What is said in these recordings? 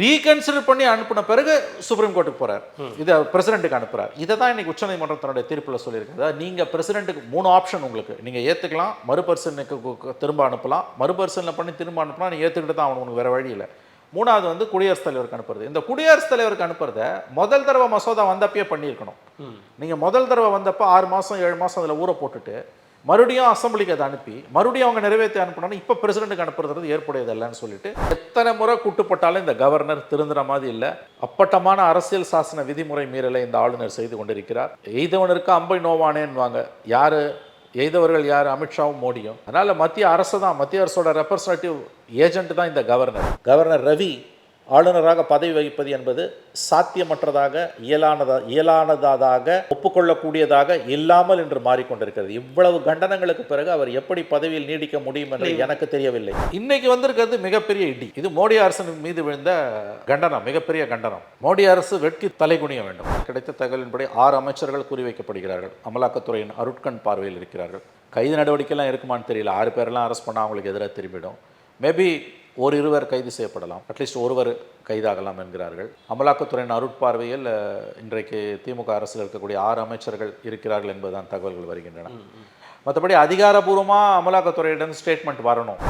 Reconsider பண்ணி அனுப்பின பிறகு சுப்ரீம் கோர்ட்டுக்கு போறார். இதை பிரசிடென்ட்டுக்கு அனுப்புறார். இதை தான் இன்னைக்கு உச்சநீதிமன்றம் தன்னுடைய தீர்ப்பில் சொல்லியிருக்கு அதாவது நீங்க பிரசிடென்ட்டுக்கு மூணு ஆப்ஷன் உங்களுக்கு. நீங்க ஏத்துக்கலாம் மறுபரிசீலனைக்கு திரும்ப அனுப்பலாம். மறுபரிசீலனை பண்ணி திரும்ப அனுப்பலாம் நீ ஏத்துக்கிட்டு தான் உனக்கு வேற வழி இல்லை. மூணாவது வந்து குடியரசுத் தலைவருக்கு அனுப்புறது. இந்த குடியரசுத் தலைவருக்கு அனுப்புறத முதல் தடவை மசோதா வந்தப்பயே பண்ணியிருக்கணும். நீங்க முதல் தடவை வந்தப்ப ஆறு மாசம் ஏழு மாசம் அதுல ஊற போட்டுட்டு மறுபடியும் அசம்பிளிக்கு அதை அனுப்பி மறுபடியும் அவங்க நிறைவேற்றி அனுப்பணும் இப்போ பிரசிடென்ட்டுக்கு அனுப்புறது ஏற்புடையது இல்லைன்னு சொல்லிட்டு எத்தனை முறை கூட்டுப்பட்டாலும் இந்த கவர்னர் திருந்துற மாதிரி இல்லை. அப்பட்டமான அரசியல் சாசன விதிமுறை மீறலை இந்த ஆளுநர் செய்து கொண்டிருக்கிறார். எய்தவனருக்கு அம்பை நோவானேன்னுவாங்க. யார்? எய்தவர்கள் யார்? அமித்ஷாவும் மோடியும். அதனால் மத்திய அரசு தான் மத்திய அரசோட ரெப்ரசன்டேட்டிவ் ஏஜென்ட் தான் இந்த கவர்னர் கவர்னர் ரவி ஆளுநராக பதவி வகிப்பது என்பது சாத்தியமற்றதாக இயலானதா இயலானதாக ஒப்புக்கொள்ளக்கூடியதாக இல்லாமல் என்று மாறிக்கொண்டிருக்கிறது. இவ்வளவு கண்டனங்களுக்கு பிறகு அவர் எப்படி பதவியில் நீடிக்க முடியும் என்று எனக்கு தெரியவில்லை. இன்னைக்கு வந்திருக்கிறது மிகப்பெரிய இடி. இது மோடி அரசின் மீது விழுந்த கண்டனம் மிகப்பெரிய கண்டனம். மோடி அரசு வெட்கி தலைகுனிய வேண்டும். கிடைத்த தகவலின்படி ஆறு அமைச்சர்கள் குறிவைக்கப்படுகிறார்கள். அமலாக்கத்துறையின் அருட்கண் பார்வையில் இருக்கிறார்கள். கைது நடவடிக்கைலாம் இருக்குமான்னு தெரியல. ஆறு பேரெல்லாம் அரெஸ்ட் பண்ணால் அவங்களுக்கு எதிராக திரும்பிடும். மேபி ஒரு இருவர் கைது செய்யப்படலாம். அட்லீஸ்ட் ஒருவர் கைதாகலாம் என்கிறார்கள். அமலாக்கத்துறையின் அருட்பார்வையில் இன்றைக்கு திமுக அரசில் இருக்கக்கூடிய ஆறு அமைச்சர்கள் இருக்கிறார்கள் என்பதுதான் தகவல்கள் வருகின்றன. மற்றபடி அதிகாரபூர்வமாக அமலாக்கத்துறையிடம் ஸ்டேட்மெண்ட் வரணும்.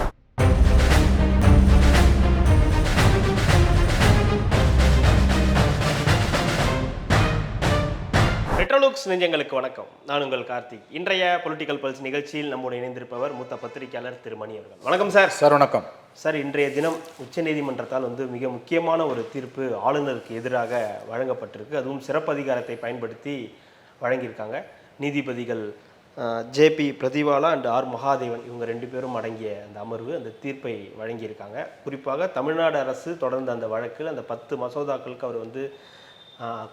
ரெட்ரோலுக்ஸ் நெஞ்சங்களுக்கு வணக்கம். நான் உங்கள் கார்த்திக். இன்றைய பொலிட்டிக்கல் பல்ஸ் நிகழ்ச்சியில் நம்மோடு இணைந்திருப்பவர் மூத்த பத்திரிகையாளர் திருமணி அவர்கள். வணக்கம் சார் சார் வணக்கம். சார் இன்றைய தினம் உச்சநீதிமன்றத்தால் வந்து மிக முக்கியமான ஒரு தீர்ப்பு ஆளுநருக்கு எதிராக வழங்கப்பட்டிருக்கு. அதுவும் சிறப்பு அதிகாரத்தை பயன்படுத்தி வழங்கியிருக்காங்க. நீதிபதிகள் JB Pardiwala and R Mahadevan இவங்க ரெண்டு பேரும் அடங்கிய அந்த அமர்வு அந்த தீர்ப்பை வழங்கியிருக்காங்க. குறிப்பாக தமிழ்நாடு அரசு தொடர்ந்த அந்த வழக்கில் அந்த பத்து மசோதாக்களுக்கு அவர் வந்து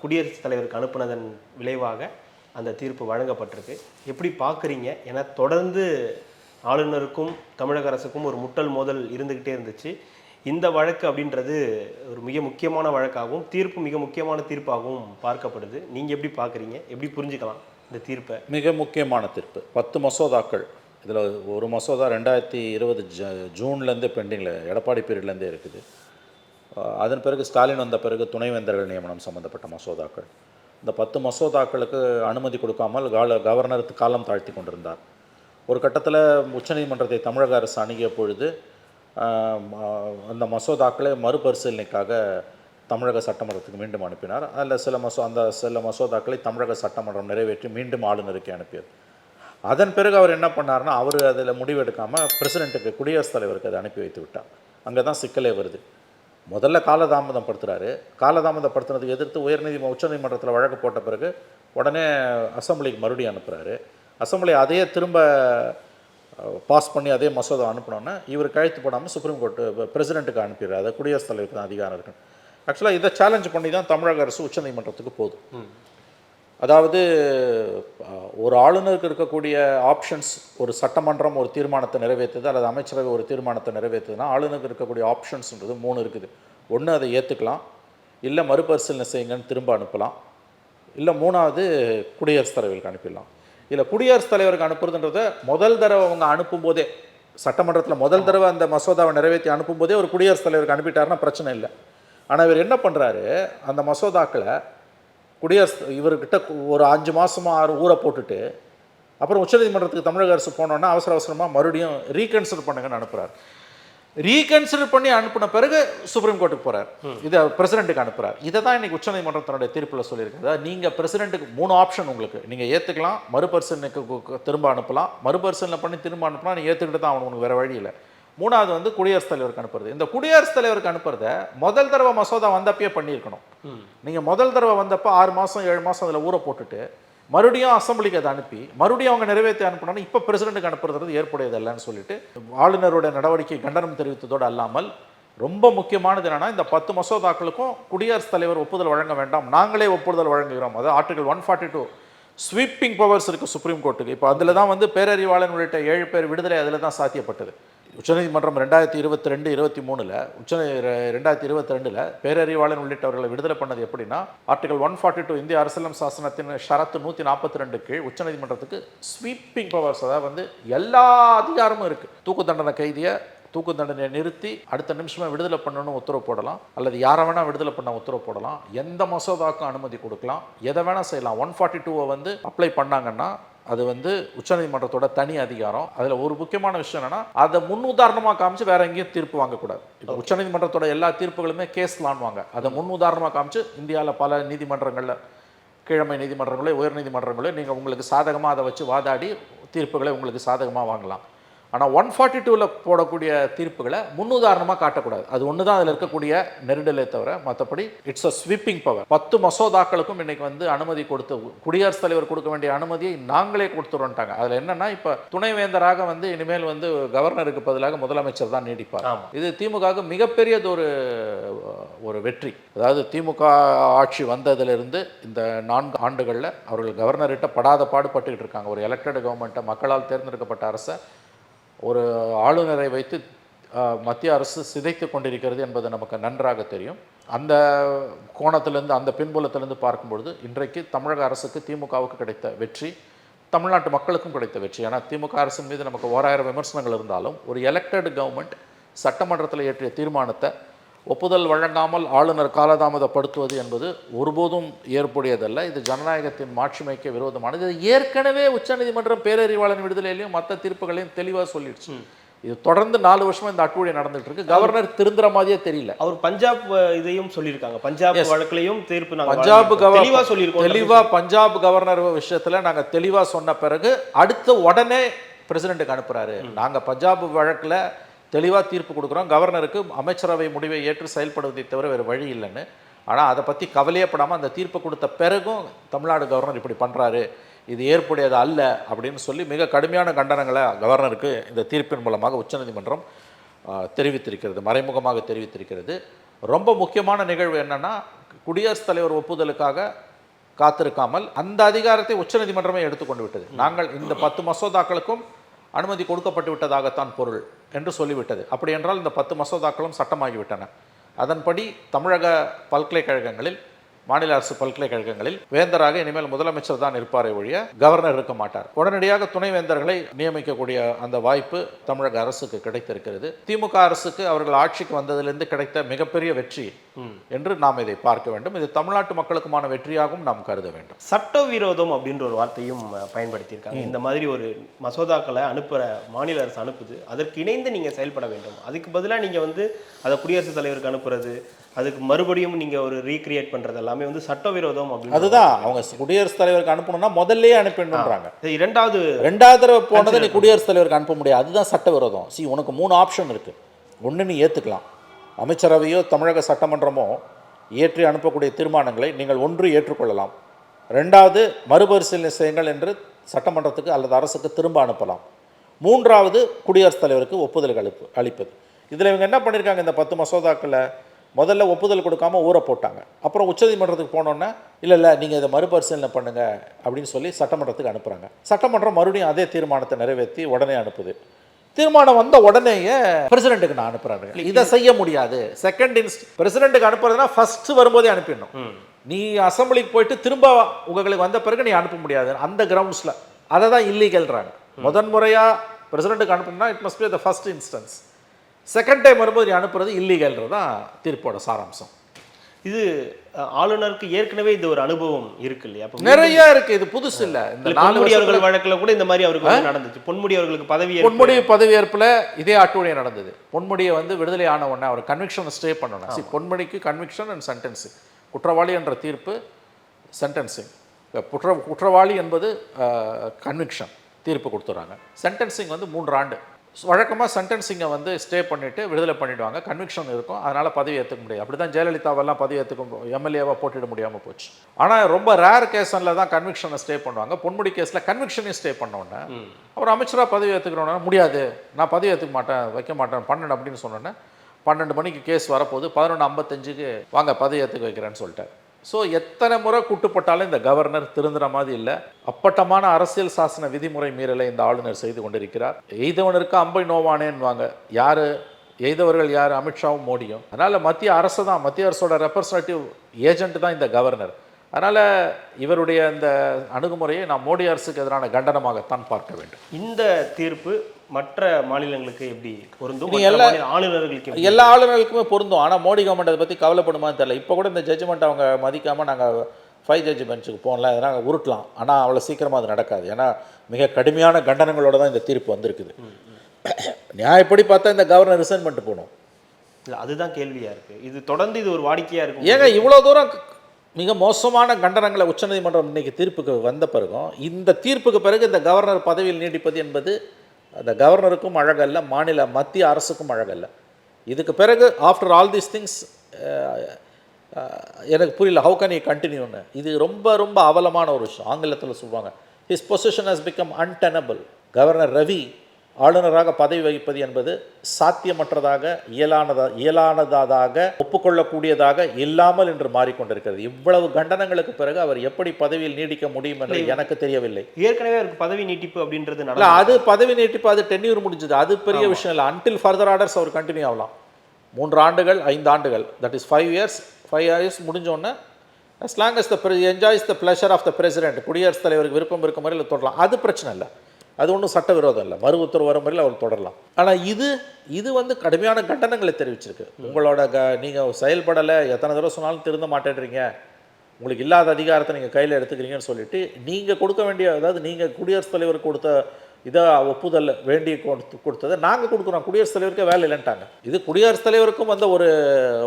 குடியரசுத் தலைவருக்கு அனுப்புனதன் விளைவாக அந்த தீர்ப்பு வழங்கப்பட்டிருக்கு. எப்படி பார்க்குறீங்க? ஏன்னா தொடர்ந்து ஆளுநருக்கும் தமிழக அரசுக்கும் ஒரு முட்டல் மோதல் இருந்துக்கிட்டே இருந்துச்சு. இந்த வழக்கு அப்படின்றது ஒரு மிக முக்கியமான வழக்காகவும் தீர்ப்பு மிக முக்கியமான தீர்ப்பாகவும் பார்க்கப்படுது. நீங்கள் எப்படி பார்க்குறீங்க? எப்படி புரிஞ்சுக்கலாம் இந்த தீர்ப்பை? மிக முக்கியமான தீர்ப்பு. பத்து மசோதாக்கள். இதில் ஒரு மசோதா ரெண்டாயிரத்தி இருபது ஜ ஜூன்லேருந்து பெண்டிங்கில் எடப்பாடி பீரியட்லேருந்தே இருக்குது. அதன் பிறகு ஸ்டாலின் வந்த பிறகு துணைவேந்தர்கள் நியமனம் சம்பந்தப்பட்ட மசோதாக்கள். இந்த பத்து மசோதாக்களுக்கு அனுமதி கொடுக்காமல் கால கவர்னர் காலம் தாழ்த்தி கொண்டிருந்தார். ஒரு கட்டத்தில் உச்சநீதிமன்றத்தை தமிழக அரசு அணுகிய பொழுது ம- அந்த மசோதாக்களை மறுபரிசீலனைக்காக தமிழக சட்டமன்றத்துக்கு மீண்டும் அனுப்பினார். அதில் சில மசோ அந்த சில மசோதாக்களை தமிழக சட்டமன்றம் நிறைவேற்றி மீண்டும் ஆளுநருக்கு அனுப்பியது. அதன் பிறகு அவர் என்ன பண்ணார்னா அவர் அதில் முடிவெடுக்காமல் பிரசிடெண்ட்டுக்கு குடியரசுத் தலைவருக்கு அதை அனுப்பி வைத்து விட்டார். அங்கே தான் சிக்கலே வருது. முதல்ல காலதாமதம் படுத்துறாரு காலதாமதப்படுத்துனதுக்கு எதிர்த்து உயர்நீதி உச்சநீதிமன்றத்தில் வழக்கு போட்ட பிறகு உடனே அசெம்பிளிக்கு மறுபடியும் அனுப்புகிறாரு அசெம்பிளி அதையே திரும்ப பாஸ் பண்ணி அதே மசோதா அனுப்பினோன்னே இவர் கழுத்து போடாமல் சுப்ரீம் கோர்ட்டு பிரசிடெண்ட்டுக்கு அனுப்பிடுறாரு. அதை குடியரசுத் தலைவருக்கு தான் அதிகாரம் இருக்குன்னு ஆக்சுவலாக இதை சேலஞ்ச் பண்ணி தான் தமிழக அரசு உச்சநீதிமன்றத்துக்கு போதும் அதாவது ஒரு ஆளுநருக்கு இருக்கக்கூடிய ஆப்ஷன்ஸ் ஒரு சட்டமன்றம் ஒரு தீர்மானத்தை நிறைவேற்றுது அல்லது அமைச்சரவை ஒரு தீர்மானத்தை நிறைவேற்றுதுன்னா ஆளுநருக்கு இருக்கக்கூடிய ஆப்ஷன்ஸ்ன்றது மூணு இருக்குது. ஒன்று அதை ஏற்றுக்கலாம் இல்லை மறுபரிசீலனை செய்யுங்கன்னு திரும்ப அனுப்பலாம். இல்லை மூணாவது குடியரசுத் தலைவருக்கு அனுப்பிடலாம். இதில் குடியரசுத் தலைவருக்கு அனுப்புறதுன்றத முதல் தடவை அவங்க அனுப்பும்போதே சட்டமன்றத்தில் முதல் தடவை அந்த மசோதாவை நிறைவேற்றி அனுப்பும்போதே ஒரு குடியரசுத் தலைவருக்கு அனுப்பிட்டாருன்னா பிரச்சனை இல்லை. ஆனால் இவர் என்ன பண்ணுறாரு அந்த மசோதாக்களை குடியரசு இவர்கிட்ட ஒரு அஞ்சு மாசமா ஆறு ஊரை போட்டுட்டு அப்புறம் உச்சநீதிமன்றத்துக்கு தமிழக அரசு போனோன்னா அவசர அவசரமாக மறுபடியும் ரீகன்சிடர் பண்ணுங்கன்னு அனுப்புறாரு. ரீகன்சிடர் பண்ணி அனுப்பின பிறகு சுப்ரீம் கோர்ட்டுக்கு போறார். இதை பிரசிடென்ட்டுக்கு அனுப்புறார். இதை தான் இன்னைக்கு உச்சநீதிமன்றம் தன்னுடைய தீர்ப்பில் சொல்லியிருக்கு அதாவது நீங்கள் பிரசிடென்ட்டுக்கு மூணு ஆப்ஷன் உங்களுக்கு. நீங்கள் ஏற்றுக்கலாம் மறுபரிசீலனைக்கு திரும்ப அனுப்பலாம். மறுபரிசீலனை பண்ணி திரும்ப அனுப்பலாம் நீ ஏற்றுக்கிட்டு தான் உனக்கு வேற வழி இல்லை. மூணாவது வந்து குடியரசுத் தலைவருக்கு அனுப்புறது. இந்த குடியரசுத் தலைவருக்கு அனுப்புறத முதல் தடவை மசோதா வந்தப்பயே பண்ணியிருக்கணும். நீங்கள் முதல் தடவை வந்தப்போ ஆறு மாதம் ஏழு மாதம் அதில் ஊற போட்டுட்டு மறுபடியும் அசெம்பிளிக்கு அதை அனுப்பி மறுபடியும் அவங்க நிறைவேற்றி அனுப்பினோன்னா இப்போ பிரசிடென்ட்டுக்கு அனுப்புறது ஏற்புடையது இல்லைன்னு சொல்லிட்டு ஆளுநரோட நடவடிக்கை கண்டனம் தெரிவித்ததோடு அல்லாமல் ரொம்ப முக்கியமானது என்னன்னா இந்த பத்து மசோதாக்களுக்கும் குடியரசுத் தலைவர் ஒப்புதல் வழங்க வேண்டாம். நாங்களே ஒப்புதல் வழங்குகிறோம். அதாவது article one forty two. Sweeping powers இருக்குது சுப்ரீம் கோர்ட்டுக்கு. இப்போ அதில் தான் வந்து பேரறிவாளன் உள்ளிட்ட ஏழு பேர் விடுதலை அதில் தான் சாத்தியப்பட்டது. உச்சநீதிமன்றம் ரெண்டாயிரத்தி இருபத்தி ரெண்டு இருபத்தி மூணில் உச்ச ரெ- ரெண்டாயிரத்தி இருபத்தி ரெண்டில் பேரறிவாளன் உள்ளிட்டவர்களை விடுதலை பண்ணது எப்படின்னா ஆர்டிகல் ஒன் ஃபார்ட்டி டூ இந்திய அரசியலம் சாசனத்தின் ஷரத்து நூற்றி நாற்பத்தி ரெண்டு கீழ் உச்சநீதிமன்றத்துக்கு ஸ்வீப்பிங் பவர்ஸ் அதாவது வந்து எல்லா அதிகாரமும் இருக்குது தூக்கு தண்டனை கைதியை தூக்கு தண்டனையை நிறுத்தி அடுத்த நிமிஷமே விடுதலை பண்ணணும்னு உத்தரவு போடலாம். அல்லது யாரை வேணால் விடுதலை பண்ண உத்தரவு போடலாம். எந்த மசோதாவுக்கும் அனுமதி கொடுக்கலாம். எதை வேணால் செய்யலாம். ஒன் ஃபார்ட்டி டூவை வந்து அப்ளை பண்ணாங்கன்னா அது வந்து உச்சநீதிமன்றத்தோட தனி அதிகாரம். அதில் ஒரு முக்கியமான விஷயம் என்னன்னா அதை முன் உதாரணமாக காமிச்சு வேற எங்கேயும் தீர்ப்பு வாங்கக்கூடாது. இப்போ உச்சநீதிமன்றத்தோட எல்லா தீர்ப்புகளுமே கேஸ் வாங்குவாங்க அதை முன் உதாரணமாக காமிச்சு இந்தியாவில் பல நீதிமன்றங்களில் கீழமை நீதிமன்றங்களோ உயர் நீதிமன்றங்களோ நீங்கள் உங்களுக்கு சாதகமாக அதை வச்சு வாதாடி தீர்ப்புகளை உங்களுக்கு சாதகமாக வாங்கலாம். ஆனால் ஒன் ஃபார்ட்டி டூவில் போடக்கூடிய தீர்ப்புகளை முன்னுதாரணமாக காட்டக்கூடாது. அது ஒன்று தான் அதில் இருக்கக்கூடிய நெருடலே தவிர மற்றபடி இட்ஸ் அ ஸ்வீப்பிங் பவர் பத்து மசோதாக்களுக்கும் இன்னைக்கு வந்து அனுமதி கொடுத்து குடியரசுத் தலைவர் கொடுக்க வேண்டிய அனுமதியை நாங்களே கொடுத்துருவோன்ட்டாங்க அதில் என்னன்னா இப்போ துணைவேந்தராக வந்து இனிமேல் வந்து கவர்னருக்கு பதிலாக முதலமைச்சர் தான் நீடிப்பார். இது திமுகவுக்கு மிகப்பெரியது ஒரு ஒரு வெற்றி. அதாவது திமுக ஆட்சி வந்ததிலிருந்து இந்த நான்கு ஆண்டுகளில் அவர்கள் கவர்னர்கிட்ட படாத பாடுபட்டுக்கிட்டு இருக்காங்க. ஒரு எலெக்டட் கவர்மெண்ட்டை மக்களால் தேர்ந்தெடுக்கப்பட்ட அரசை ஒரு ஆளுநரை வைத்து மத்திய அரசு சிதைத்து கொண்டிருக்கிறது என்பது நமக்கு நன்றாக தெரியும். அந்த கோணத்திலிருந்து அந்த பின்புலத்திலிருந்து பார்க்கும்பொழுது இன்றைக்கு தமிழக அரசுக்கு திமுகவுக்கு கிடைத்த வெற்றி தமிழ்நாட்டு மக்களுக்கும் கிடைத்த வெற்றி. ஏன்னா திமுக அரசின் மீது நமக்கு ஓராயிரம் விமர்சனங்கள் இருந்தாலும் ஒரு எலெக்டட் கவர்மெண்ட் சட்டமன்றத்தில் இயற்றிய தீர்மானத்தை ஒப்புதல் வழங்காமல் ஆளுநர் காலதாமதப்படுத்துவது என்பது ஒருபோதும் ஏற்புடையதல்ல. இது ஜனநாயகத்தின் மாட்சிமைக்கு விரோதமானது. இது ஏற்கனவே உச்சநீதிமன்றம் பேரறிவாளன் விடுதலையிலையும் மற்ற தீர்ப்புகளையும் தெளிவாக சொல்லிடுச்சு. இது தொடர்ந்து நாலு வருஷமா இந்த அட்டுழியம் நடந்துட்டு இருக்கு கவர்னர் திருந்துற மாதிரியே தெரியல. அவர் பஞ்சாப் இதையும் சொல்லியிருக்காங்க. பஞ்சாப் வழக்குலையும் தீர்ப்பு பஞ்சாப் தெளிவா சொல்லியிருக்கோம். தெளிவா பஞ்சாப் கவர்னர் விஷயத்துல நாங்க தெளிவா சொன்ன பிறகு அடுத்த உடனே பிரசிடென்ட்டுக்கு அனுப்புறாரு. நாங்க பஞ்சாப் வழக்குல தெளிவாக தீர்ப்பு கொடுக்குறோம். கவர்னருக்கு அமைச்சரவை முடிவை ஏற்று செயல்படுவதை தவிர வேறு வழி இல்லைன்னு. ஆனால் அதை பற்றி கவலையே அந்த தீர்ப்பு கொடுத்த பிறகும் தமிழ்நாடு கவர்னர் இப்படி பண்ணுறாரு இது ஏற்புடையது அல்ல அப்படின்னு சொல்லி மிக கடுமையான கண்டனங்களை கவர்னருக்கு இந்த தீர்ப்பின் மூலமாக உச்சநீதிமன்றம் தெரிவித்திருக்கிறது மறைமுகமாக தெரிவித்திருக்கிறது. ரொம்ப முக்கியமான நிகழ்வு என்னென்னா குடியரசுத் தலைவர் ஒப்புதலுக்காக காத்திருக்காமல் அந்த அதிகாரத்தை உச்சநீதிமன்றமே எடுத்துக்கொண்டு விட்டது. நாங்கள் இந்த பத்து மசோதாக்களுக்கும் அனுமதி கொடுக்கப்பட்டு விட்டதாகத்தான் பொருள். என்று சொல்லிவிட்டது. அப்படி என்றால் இந்த பத்து மசோதாக்களும் சட்டமாகிவிட்டன. அதன்படி தமிழக பல்கலைக்கழகங்களில் மாநில அரசு பல்கலைக்கழகங்களில் வேந்தராக இனிமேல் முதலமைச்சர் தான் இருப்பாரே ஒழிய கவர்னர் இருக்க மாட்டார். உடனடியாக துணைவேந்தர்களை நியமிக்கக்கூடிய அந்த வாய்ப்பு தமிழக அரசுக்கு கிடைத்திருக்கிறது. திமுக அரசுக்கு அவர்கள் ஆட்சிக்கு வந்ததிலிருந்து கிடைத்த மிகப்பெரிய வெற்றி என்று நாம் இதை பார்க்க வேண்டும். இது தமிழ்நாட்டு மக்களுக்குமான வெற்றியாகவும் நாம் கருத வேண்டும். சட்டவிரோதம் அப்படின்ற ஒரு வார்த்தையும் பயன்படுத்தியிருக்காங்க. இந்த மாதிரி ஒரு மசோதாக்களை அனுப்புற மாநில அரசு அனுப்புது. அதற்கு இணைந்து நீங்க செயல்பட வேண்டும். அதுக்கு பதிலா நீங்க வந்து அதை குடியரசுத் தலைவருக்கு அனுப்புறது அதுக்கு மறுபடியும் நீங்க ஒரு ரீக்ரியேட் பண்றது எல்லாமே வந்து சட்டவிரோதம் அப்படின்னு அதுதான். அவங்க குடியரசுத் தலைவருக்கு அனுப்பணும்னா முதல்லயே அனுப்பிடணுன்றாங்க இது இரண்டாவது ரெண்டாவது தடவை போனதை நீ குடியரசுத் தலைவருக்கு அனுப்ப முடியாது. அதுதான் சட்டவிரோதம். சி உனக்கு மூணு ஆப்ஷன் இருக்கு. ஒன்று நீ ஏற்றுக்கலாம் அமைச்சரவையோ தமிழக சட்டமன்றமோ ஏற்றி அனுப்பக்கூடிய தீர்மானங்களை நீங்கள் ஒன்று ஏற்றுக்கொள்ளலாம். ரெண்டாவது மறுபரிசீலனை செய்யுங்கள் என்று சட்டமன்றத்துக்கு அல்லது அரசுக்கு திரும்ப அனுப்பலாம். மூன்றாவது குடியரசுத் தலைவருக்கு ஒப்புதல் அளிப்பு அளிப்பது. இதில் இவங்க என்ன பண்ணியிருக்காங்க இந்த பத்து மசோதாக்களை முதல்ல ஒப்புதல் கொடுக்காம ஊற போட்டாங்க. அப்புறம் உச்சநீதிமன்றத்துக்கு போனோன்னே இல்லை இல்லை நீங்கள் இதை மறுபரிசீலனை பண்ணுங்க அப்படின்னு சொல்லி சட்டமன்றத்துக்கு அனுப்புகிறாங்க சட்டமன்றம் மறுபடியும் அதே தீர்மானத்தை நிறைவேற்றி உடனே அனுப்புது. தீர்மானம் வந்த உடனேயே பிரசிடென்ட்டுக்கு நான் அனுப்புறாங்க இதை செய்ய முடியாது. செகண்ட் இன்ஸ்ட் பிரசிடென்ட்டுக்கு அனுப்புறதுனா ஃபர்ஸ்ட் வரும்போதே அனுப்பிடணும். நீ அசம்பிளிக்கு போயிட்டு திரும்ப உங்களுக்கு வந்த பிறகு நீ அனுப்ப முடியாது. அந்த கிரவுண்ட்ஸில் அதை தான் இல்லீகல்ன்றாங்க முதன் முறையாக பிரசிடென்ட்டுக்கு அனுப்பணும்னா it must be the first instance second time வரும்போது நீ அனுப்புறது இல்லீகல்ன்றது தான் தீர்ப்போட சாராம்சம். இது ஆளுநருக்கு ஏற்கனவே இது ஒரு அனுபவம் இருக்கு இல்லையா? நிறைய இருக்கு. இது புதுசு இல்ல. இந்த பொன்முடி அவர்கள் வழக்குல கூட இந்த மாதிரி அவருக்கு நடந்துச்சு. பொன்முடி அவர்களுக்கு பதவி பொன்முடி பதவியேற்பில் இதே அட்டூழியம் நடந்தது. பொன்முடியை வந்து விடுதலை ஆன உடனே அவர் கன்விக்ஷனை ஸ்டே பண்ணணும். பொன்முடிக்கு கன்விக்ஷன் அண்ட் சென்டென்சிங் குற்றவாளி என்ற தீர்ப்பு சென்டென்சிங் குற்ற குற்றவாளி என்பது கன்விக்ஷன் தீர்ப்பு கொடுத்துறாங்க. சென்டென்சிங் வந்து மூன்று ஆண்டு. வழக்கமாக சென்டென்சிங்கை வந்து ஸ்டே பண்ணிவிட்டு விடுதலை பண்ணிடுவாங்க. கன்விக்ஷன் இருக்கும். அதனால் பதவி ஏற்றுக்க முடியாது. அப்படி தான் ஜெயலலிதாவெல்லாம் பதவி ஏற்றுக்க எம்எல்ஏவாக போட்டிட முடியாமல் போச்சு. ஆனால் ரொம்ப ரேர் கேஸில் தான் கன்விக்ஷனை ஸ்டே பண்ணுவாங்க. பொன்முடி கேஸில் கன்விக்ஷனையும் ஸ்டே பண்ண உடனே அவர் அமைச்சராக பதவி ஏற்றுக்கிறோன்னா முடியாது. நான் பதவி ஏற்றுக்க மாட்டேன் வைக்க மாட்டேன் பன்னெண்டு அப்படின்னு சொன்னோன்னே பன்னெண்டு மணிக்கு கேஸ் வரப்போகுது. பதினொன்று ஐம்பத்தஞ்சுக்கு வாங்க பதவி ஏற்றுக்க வைக்கிறேன்னு சொல்லிட்டார். ஸோ எத்தனை முறை கூட்டுப்பட்டாலும் இந்த கவர்னர் திருந்துற மாதிரி இல்லை. அப்பட்டமான அரசியல் சாசன விதிமுறை மீறலை இந்த ஆளுநர் செய்து கொண்டிருக்கிறார். எய்தவனருக்கு அம்பை நோவானேன்னுவாங்க. யார்? எய்தவர்கள் யார்? அமித்ஷாவும் மோடியும். அதனால் மத்திய அரசு தான் மத்திய அரசோட ரெப்ரசன்டேட்டிவ் ஏஜென்ட் தான் இந்த கவர்னர் அதனால் இவருடைய அந்த அணுகுமுறையை நான் மோடி அரசுக்கு எதிரான கண்டனமாகத்தான் பார்க்க வேண்டும். இந்த தீர்ப்பு மற்ற மாநிலங்களுக்கு எப்படி பொருந்தும்? எல்லா- ஆளுநர்களுக்கு எல்லா ஆளுநர்களுக்குமே பொருந்தும். ஆனால் மோடி கவர்மெண்ட் அதை பற்றி கவலைப்படுமான்னு தெரியல. இப்போ கூட இந்த ஜட்ஜ்மெண்ட் அவங்க மதிக்காமல் நாங்கள் ஃபைவ் ஜட்ஜ் பெஞ்சுக்கு போகல. அதை நாங்கள் உருட்டலாம். ஆனால் அவ்வளோ சீக்கிரமாக அது நடக்காது. ஏன்னா மிக கடுமையான கண்டனங்களோட தான் இந்த தீர்ப்பு வந்திருக்குது. நியாயப்படி பார்த்தா இந்த கவர்னர் ரிசைன் பண்ணிட்டு போகணும். இல்ல அதுதான் கேள்வியா இருக்கு. இது தொடர்ந்து இது ஒரு வாடிக்கையா இருக்கும். ஏங்க இவ்வளோ தூரம் மிக மோசமான கண்டனங்களை உச்சநீதிமன்றம் இன்னைக்கு தீர்ப்புக்கு வந்த பிறகும் இந்த தீர்ப்புக்கு பிறகு இந்த கவர்னர் பதவியில் நீடிப்பது என்பது அந்த கவர்னருக்கும் அழகல்ல மாநில மத்திய அரசுக்கும் அழகல்ல. இதுக்கு பிறகு ஆஃப்டர் ஆல் தீஸ் திங்ஸ் எனக்கு புரியல ஹவு கேன் யூ கண்டினியூன்னு இது ரொம்ப ரொம்ப அவலமான ஒரு விஷயம். ஆங்கிலத்தில் சொல்லுவாங்க his position has become untenable governor Ravi ஆளுநராக பதவி வகிப்பது என்பது சாத்தியமற்றதாக இயலானதா இயலானதாக ஒப்புக்கொள்ளக்கூடியதாக இல்லாமல் என்று மாறிக்கொண்டிருக்கிறது. இவ்வளவு கண்டனங்களுக்கு பிறகு அவர் எப்படி பதவியில் நீடிக்க முடியும் என்று எனக்கு தெரியவில்லை. ஏற்கனவே அவருக்கு பதவி நீட்டிப்பு அப்படின்றது அது பதவி நீட்டிப்பு அது டென்யூர் முடிஞ்சது. அது பெரிய விஷயம் இல்லை. அன்டில் ஃபர்தர் ஆர்டர்ஸ் அவர் கண்டினியூ ஆகலாம். மூன்று ஆண்டுகள் ஐந்து ஆண்டுகள். That is five years five years முடிஞ்சோடனே long as the pre- enjoys the pleasure of the president குடியரசுத் தலைவருக்கு விருப்பம் இருக்கும் வரையில் தொடரலாம். அது பிரச்சனை இல்லை. அது ஒன்றும் சட்டவிரோதம் இல்லை. மறு உத்தரவு வரும் வரையில் அவர் தொடரலாம். ஆனால் இது இது வந்து கடுமையான கண்டனங்களை தெரிவிச்சிருக்கு. உங்களோட க நீங்கள் செயல்படலை எத்தனை தடவை சொன்னாலும் திருந்த மாட்டேன்றீங்க. உங்களுக்கு இல்லாத அதிகாரத்தை நீங்கள் கையில் எடுத்துக்கிறீங்கன்னு சொல்லிட்டு நீங்கள் கொடுக்க வேண்டிய அதாவது நீங்கள் குடியரசுத் தலைவர் கொடுத்த இதை ஒப்புதல் வேண்டி கொடுத்து கொடுத்ததை நாங்கள் கொடுக்குறோம். குடியரசுத் தலைவருக்கே வேலை இல்லைன்ட்டாங்க. இது குடியரசுத் தலைவருக்கும் வந்த ஒரு